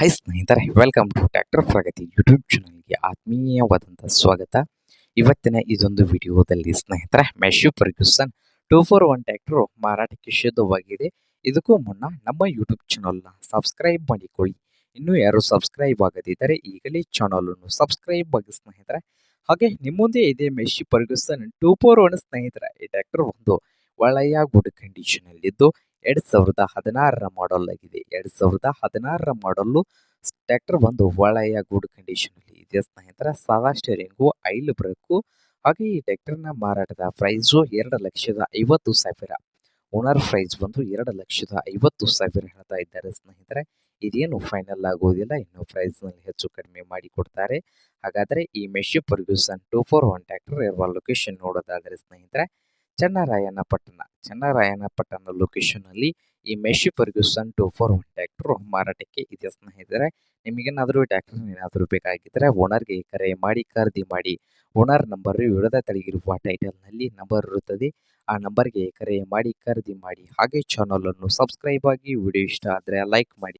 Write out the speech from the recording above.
High ಸ್ನೇಹಿತರೆ welcome to tractor Pragati YouTube ಚಾನಲ್ಗೆ ಆತ್ಮೀಯವಾದಂಥ ಸ್ವಾಗತ. ಇವತ್ತಿನ ಇದೊಂದು ವಿಡಿಯೋದಲ್ಲಿ ಸ್ನೇಹಿತರೆ Massey Ferguson two four one tractor ಮಾರಾಟಕ್ಕೆ ಶುದ್ಧವಾಗಿದೆ. ಇದಕ್ಕೂ ಮುನ್ನ ನಮ್ಮ ಯೂಟ್ಯೂಬ್ ಚಾನಲ್ನ ಸಬ್ಸ್ಕ್ರೈಬ್ ಮಾಡಿಕೊಳ್ಳಿ. ಇನ್ನೂ ಯಾರು ಸಬ್ಸ್ಕ್ರೈಬ್ ಆಗದಿದ್ದರೆ ಈಗಲೇ ಚಾನಲನ್ನು ಸಬ್ಸ್ಕ್ರೈಬ್ ಆಗಿ ಸ್ನೇಹಿತರೆ. ಹಾಗೆ ನಿಮ್ಮೊಂದೇ ಮುಂದೆ ಇದೆ Massey Ferguson two four one ಸ್ನೇಹಿತರೆ. ಈ ಟ್ಯಾಕ್ಟರ್ ಒಂದು ಒಳ್ಳೆಯ ಗುಡ್ ಕಂಡೀಷನಲ್ಲಿದ್ದು ಎರಡು ಸಾವಿರದ ಹದಿನಾರರ ಮಾಡಲ್ ಆಗಿದೆ ಎರಡು ಸಾವಿರದ ಹದಿನಾರರ ಮಾಡಲ್ಲು ಟ್ರ್ಯಾಕ್ಟರ್ ಒಂದು ಒಳ್ಳೆಯ ಗುಡ್ ಕಂಡೀಷನ್ ಅಲ್ಲಿ ಇದೆ. ಸ್ನೇಹಿತರ ಸಾದಾ ಸ್ಟೇರಿಂಗು ಐಲ್ ಬ್ರೇಕು ಹಾಗೆ ಈ ಟ್ರ್ಯಾಕ್ಟರ್ನ ಮಾರಾಟದ ಪ್ರೈಸು ಎರಡು ಲಕ್ಷದ ಐವತ್ತು ಸಾವಿರ. ಓನರ್ ಪ್ರೈಸ್ ಬಂದು ಎರಡು ಲಕ್ಷದ ಐವತ್ತು ಸಾವಿರ ಹೇಳ್ತಾ ಇದ್ದಾರೆ ಸ್ನೇಹಿತರೆ. ಇದೇನು ಫೈನಲ್ ಆಗುವುದಿಲ್ಲ ಇನ್ನು ಪ್ರೈಸ್ನಲ್ಲಿ ಹೆಚ್ಚು ಕಡಿಮೆ ಮಾಡಿ ಕೊಡ್ತಾರೆ. ಹಾಗಾದರೆ ಈ Massey Ferguson two four one tractor ಇರುವ ಲೊಕೇಶನ್ ನೋಡೋದಾದರೆ ಸ್ನೇಹಿತರೆ ಚನ್ನರಾಯನಪಟ್ಟಣ. ಲೊಕೇಶನ್ ಅಲ್ಲಿ ಈ Massey Ferguson two four one tractor ಮಾರಾಟಕ್ಕೆ ಇದೆ ಸ್ನೇಹಿತರೆ? ನಿಮಗೇನಾದರೂ ಟ್ರ್ಯಾಕ್ಟರ್ ಏನಾದರೂ ಬೇಕಾಗಿದ್ದರೆ ಓನರ್ಗೆ ಕರೆ ಮಾಡಿ, ಖರೀದಿ ಮಾಡಿ. ಓನರ್ ನಂಬರ್ ವಿಡದ ತಳಗಿರುವ ಟೈಟಲ್ನಲ್ಲಿ ನಂಬರ್ ಇರುತ್ತದೆ. ಆ ನಂಬರ್ಗೆ ಕರೆ ಮಾಡಿ, ಖರೀದಿ ಮಾಡಿ. ಹಾಗೆ ಚಾನಲನ್ನು ಸಬ್ಸ್ಕ್ರೈಬ್ ಆಗಿ ವಿಡಿಯೋ ಇಷ್ಟ ಆದರೆ ಲೈಕ್ ಮಾಡಿ.